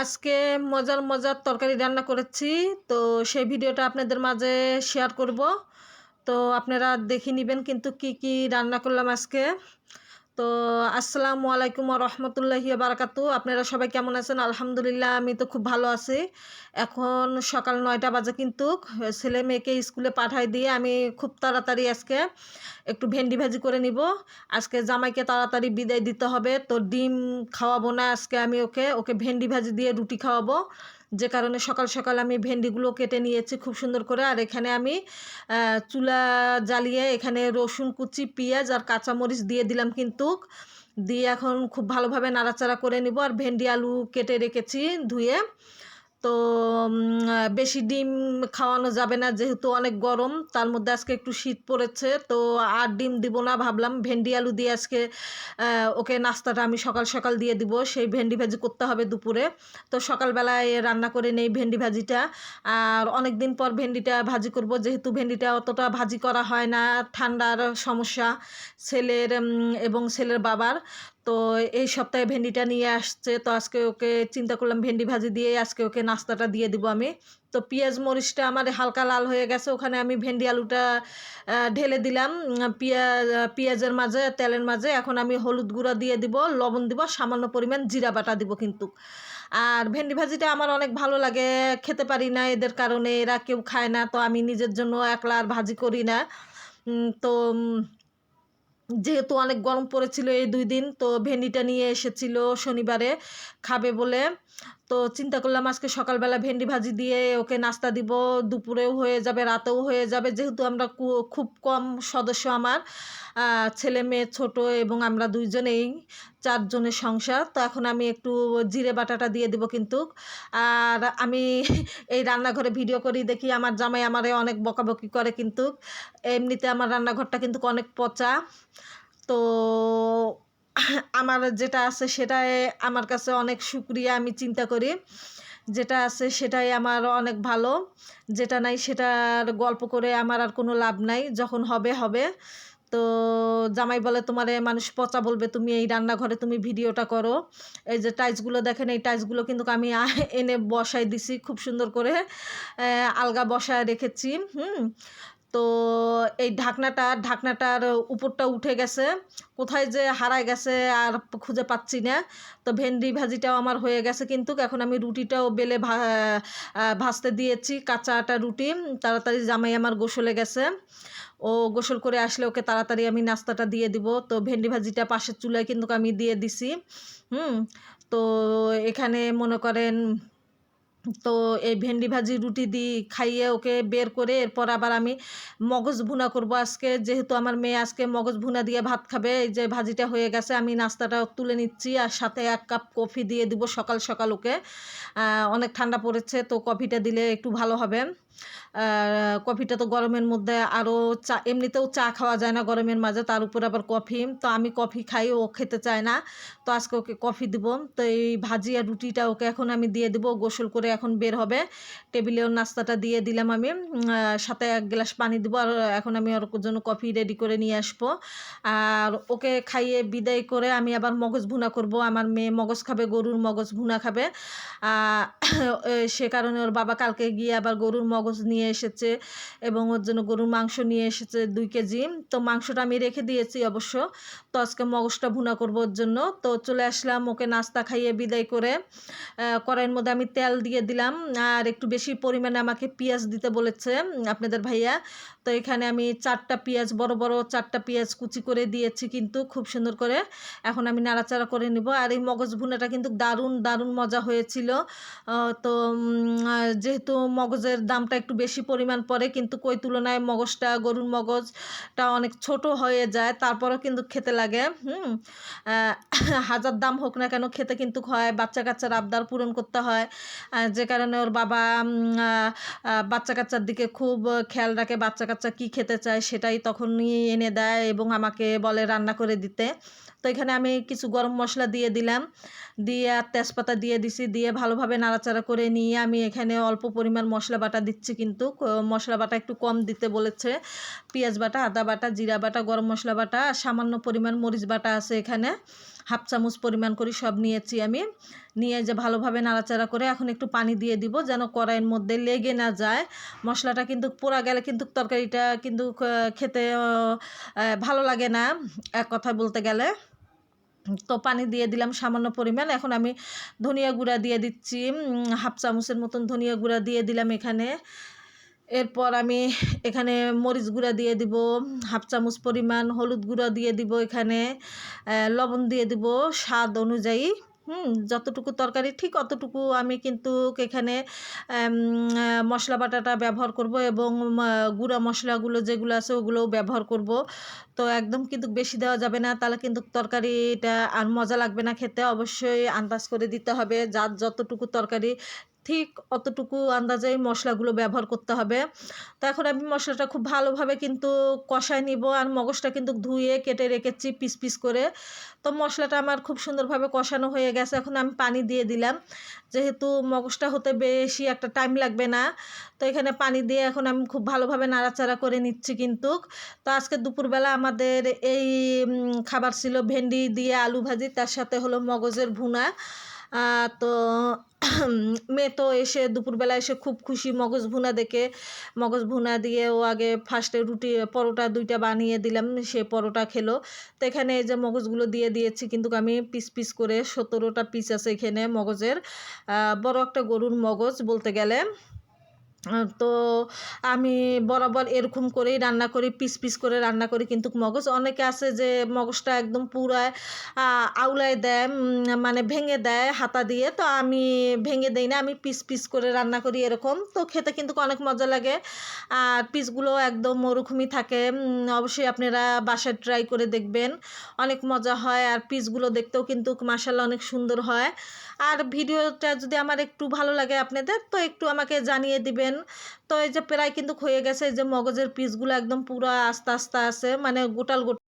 আজকে মজার মজার তরকারি রান্না করেছি, তো সেই ভিডিওটা আপনাদের মাঝে শেয়ার করব। তো আপনারা দেখে নেবেন কিন্তু কি কি রান্না করলাম আজকে। তো আসসালামু আলাইকুম রহমতুল্লাহি বারাকাতু। আপনারা সবাই কেমন আছেন? আলহামদুলিল্লাহ, আমি তো খুব ভালো আছি। এখন সকাল নয়টা বাজে কিন্তু, ছেলে মেয়েকে স্কুলে পাঠাই দিয়ে আমি খুব তাড়াতাড়ি আজকে একটু ভেন্ডি ভাজি করে নিব। আজকে জামাইকে তাড়াতাড়ি বিদায় দিতে হবে। তো ডিম খাওয়াবো না আজকে আমি ওকে। ওকে ভেন্ডি ভাজি দিয়ে রুটি খাওয়াবো। যে কারণে সকাল সকাল আমি ভেন্ডিগুলো কেটে নিয়েছি খুব সুন্দর করে। আর এখানে আমি চুলা জ্বালিয়ে এখানে রসুন, কুচি, পেঁয়াজ আর কাঁচামরিচ দিয়ে দিলাম কিন্তু। দিয়ে এখন খুব ভালোভাবে নাড়াচাড়া করে নিব। আর ভেন্ডি আলু কেটে রেখেছি ধুয়ে। তো বেশি ডিম খাওয়ানো যাবে না যেহেতু অনেক গরম। তার মধ্যে আজকে একটু শীত পড়েছে, তো আর ডিম দিব না ভাবলাম। ভেন্ডি আলু দিয়ে আজকে ওকে নাস্তাটা আমি সকাল সকাল দিয়ে দিব। সেই ভেন্ডি ভাজি করতে হবে দুপুরে। তো সকালবেলায় রান্না করে নেই ভেন্ডি ভাজিটা। আর অনেক দিন পর ভেন্ডিটা ভাজি করব, যেহেতু ভেন্ডিটা অতটা ভাজি করা হয় না। ঠান্ডার সমস্যা ছেলের এবং ছেলের বাবার। তো এই সপ্তাহে ভেন্ডিটা নিয়ে আসছে। তো আজকে ওকে চিন্তা করলাম ভেন্ডি ভাজি দিয়ে আজকে ওকে নাস্তাটা দিয়ে দিব আমি। তো পেঁয়াজ মরিচটা আমার হালকা লাল হয়ে গেছে, ওখানে আমি ভেন্ডি আলুটা ঢেলে দিলাম। পেঁয়াজ পেঁয়াজের মাঝে, তেলের মাঝে এখন আমি হলুদ গুঁড়া দিয়ে দিব, লবণ দিব, সামান্য পরিমাণ জিরা বাটা দিব কিন্তু। আর ভেন্ডি ভাজিটা আমার অনেক ভালো লাগে, খেতে পারি না এদের কারণে, এরা কেউ খায় না, তো আমি নিজের জন্য একলা আর ভাজি করি না। তো যেহেতু অনেক গরম পড়েছিল এই দুই দিন তো ভেন্ডিটা নিয়ে এসেছিল শনিবারে খাবে বলে। তো চিন্তা করলাম আজকে সকালবেলা ভেন্ডি ভাজি দিয়ে ওকে নাস্তা দিব, দুপুরেও হয়ে যাবে, রাতেও হয়ে যাবে। যেহেতু আমরা খুব কম সদস্য আমার ছেলে মেয়ে ছোট এবং আমরা দুইজনেই চারজনের সংসার, তো এখন আমি একটু জিরে বাটাটা দিয়ে দিব কিন্তু। আর আমি এই রান্নাঘরে ভিডিও করি, দেখি আমার জামাই আমারে অনেক বকাবকি করে কিন্তু। এমনিতে আমার রান্নাঘরটা কিন্তু অনেক পচা, তো আমার যেটা আছে সেটাই আমার কাছে অনেক সুক্রিয়া, আমি চিন্তা করি। যেটা আছে সেটাই আমার অনেক ভালো। যেটা নাই সেটার গল্প করে আমার আর কোনো লাভ নাই। যখন হবে হবে। তো জামাই বলে, তোমারে মানুষ পচা বলবে, তুমি এই রান্নাঘরে তুমি ভিডিওটা করো। এই যে টাইলসগুলো দেখেন, এই টাইলসগুলো কিন্তু আমি এনে বসাই দিছি খুব সুন্দর করে। আলগা বসায় রেখেছি, হুম। তো এই ঢাকনাটা, ঢাকনাটার উপরটা উঠে গেছে। কোথায় যে হারায় গেছে আর খুঁজে পাচ্ছি না। তো ভেন্ডি ভাজিটাও আমার হয়ে গেছে কিন্তু এখন আমি রুটিটাও বেলে ভাজতে দিয়েছি। কাঁচা আটা রুটি, তাড়াতাড়ি জামাই আমার গোসলে গেছে। ও গোসল করে আসলে ওকে তাড়াতাড়ি আমি নাস্তাটা দিয়ে দিব। তো ভেন্ডি ভাজিটা পাশের চুলায় কিন্তু আমি দিয়ে দিছি। হুম, তো এখানে মনে করেন তো এই ভেন্ডি ভাজি, রুটি দিই খাইয়ে ওকে বের করে এরপর আবার আমি মগজ ভুনা করব। আজকে যেহেতু আমার মেয়ে আজকে মগজ ভুনা দিয়ে ভাত খাবে, এই যে ভাজিটা হয়ে গেছে, আমি নাস্তাটা তুলে নিচ্ছি আর সাথে এক কাপ কফি দিয়ে দিব সকাল সকাল ওকে। অনেক ঠান্ডা পড়েছে, তো কফিটা দিলে একটু ভালো হবে। কফিটা তো গরমের মধ্যে আরও চা, এমনিতেও চা খাওয়া যায় না গরমের মাঝে, তার উপর আবার কফি। তো আমি কফি খাই, ও খেতে চায় না। তো আজকে ওকে কফি দিব। তো এই ভাজি আর রুটিটা ওকে এখন আমি দিয়ে দিব গোসল করে এখন বের হবে। টেবিলেও নাস্তাটা দিয়ে দিলাম আমি। সাথে এক গ্লাস পানি দিব আর এখন আমি ওর জন্য কফি রেডি করে নিয়ে আসব। আর ওকে খাইয়ে বিদায় করে আমি আবার মগজ ভুনা করব। আমার মেয়ে মগজ খাবে, গরুর মগজ ভুনা খাবে। সে কারণে ওর বাবা কালকে গিয়ে আবার গরুর মগজ নিয়ে এসেছে এবং ওর জন্য গরুর মাংস নিয়ে এসেছে দুই কেজি। তো মাংসটা আমি রেখে দিয়েছি অবশ্য। তো আজকে মগজটা ভুনা করব ওর জন্য। তো চলে আসলাম ওকে নাস্তা খাইয়ে বিদায় করে। কড়াইয়ের মধ্যে আমি তেল দিয়ে দিলাম। আর একটু বেশি পরিমাণে আমাকে পেঁয়াজ দিতে বলেছে আপনাদের ভাইয়া। তো এখানে আমি চারটা পেঁয়াজ, বড় বড় চারটা পেঁয়াজ কুচি করে দিয়েছি কিন্তু খুব সুন্দর করে। এখন আমি নাড়াচাড়া করে নিব। আর এই মগজ ভুনাটা কিন্তু দারুণ দারুণ মজা হয়েছিল। তো যেহেতু মগজের দামটা একটু বেশি পরিমাণ পড়ে কিন্তু কই তুলনায় মগজটা, গরুর মগজটা অনেক ছোট হয়ে যায়, তারপরেও কিন্তু খেতে লাগে, হুম? হাজার দাম হোক না কেন খেতে কিন্তু হয় বাচ্চা কাচ্চার আবদার পূরণ করতে হয় যে কারণে ওর বাবা বাচ্চা কাচ্চার দিকে খুব খেয়াল রাখে বাচ্চা কাচ্চা কী খেতে চায় সেটাই তখনই এনে দেয় এবং আমাকে বলে রান্না করে দিতে। তো এখানে আমি কিছু গরম মশলা দিয়ে দিলাম। দিয়ে আর তেজপাতা দিয়ে দিছি। দিয়ে ভালোভাবে নাড়াচাড়া করে নিয়ে আমি এখানে অল্প পরিমাণ মশলা বাটা দিচ্ছি কিন্তু। মশলা বাটা একটু কম দিতে বলেছে। পেঁয়াজ বাটা, আদা বাটা, জিরা বাটা, গরম মশলা বাটা সামান্য পরিমাণ মরিচ বাটা আছে এখানে। হাফ চামচ পরিমাণ করে সব নিয়েছি আমি। নিয়ে যে ভালোভাবে নাড়াচাড়া করে এখন একটু পানি দিয়ে দিব যেন কড়াইয়ের মধ্যে লেগে না যায়। মশলাটা কিন্তু পোড়া গেলে কিন্তু তরকারিটা কিন্তু খেতে ভালো লাগে না, এক কথা বলতে গেলে। তো পানি দিয়ে দিলাম সামান্য পরিমাণ। এখন আমি ধনিয়া গুঁড়া দিয়ে দিচ্ছি হাফ চামচের মতন ধনিয়া গুঁড়া দিয়ে দিলাম এখানে। এরপর আমি এখানে মরিচ গুঁড়া দিয়ে দিব, হাফ চামচ পরিমাণ হলুদ গুঁড়া দিয়ে দিব এখানে লবণ দিয়ে দিব। স্বাদ অনুযায়ী হুম, যতটুকু তরকারি ঠিক অতটুকু আমি কিন্তু এখানে মশলা বাটাটা ব্যবহার করব এবং গুঁড়া মশলাগুলো যেগুলো আছে ওগুলোও ব্যবহার করব। তো একদম কিন্তু বেশি দেওয়া যাবে না, তাহলে কিন্তু তরকারিটা আর মজা লাগবে না খেতে। অবশ্যই আন্দাজ করে দিতে হবে, যার যতটুকু তরকারি ঠিক অতটুকু আন্দাজে মশলাগুলো ব্যবহার করতে হবে। তো এখন আমি মশলাটা খুব ভালোভাবে কিন্তু কষায় নিব আর মগজটা কিন্তু ধুয়ে কেটে রেখেছি পিস পিস করে। তো মশলাটা আমার খুব সুন্দরভাবে কষানো হয়ে গেছে, এখন আমি পানি দিয়ে দিলাম। যেহেতু মগজটা হতে বেশি একটা টাইম লাগবে না, তো এখানে পানি দিয়ে এখন আমি খুব ভালোভাবে নাড়াচাড়া করে নিচ্ছি কিন্তু। তো আজকে দুপুরবেলা আমাদের এই খাবার ছিল ভেন্ডি দিয়ে আলু ভাজি, তার সাথে হলো মগজের ভুনা। তো মেয়ে তো এসে দুপুরবেলা এসে খুব খুশি মগজ ভুনা দেখে। মগজ ভুনা দিয়ে ও আগে ফার্স্টে রুটি, পরোটা দুইটা বানিয়ে দিলাম, সে পরোটা খেলো। তো এখানে এই যে মগজগুলো দিয়ে দিয়েছি, কিন্তু আমি পিস পিস করে সতেরোটা পিস আছে এখানে মগজের। বড় একটা গরুর মগজ বলতে গেলে। তো আমি বরাবর এরকম করেই রান্না করি, পিস পিস করে রান্না করি। কিন্তু মগজ অনেকে আছে যে মগজটা একদম পুরায় আউলায় দেয় মানে ভেঙে দেয় হাতা দিয়ে। তো আমি ভেঙে দেই না, আমি পিস পিস করে রান্না করি এরকম। তো খেতে কিন্তু অনেক মজা লাগে। আর পিসগুলো একদম ওরকমই থাকে। অবশ্যই আপনারা বাসায় ট্রাই করে দেখবেন। অনেক মজা হয় আর পিসগুলো দেখতেও কিন্তু মাসাল্লাহ অনেক সুন্দর হয়। আর ভিডিওটা যদি আমার একটু ভালো লাগে আপনাদের, তো একটু আমাকে জানিয়ে দিবেন তো এই যে প্রায় কিন্তু হয়ে গেছে, এই যে মগজের পিসগুলো একদম পুরো আস্তে আস্তে আছে মানে গোটাল গোটাল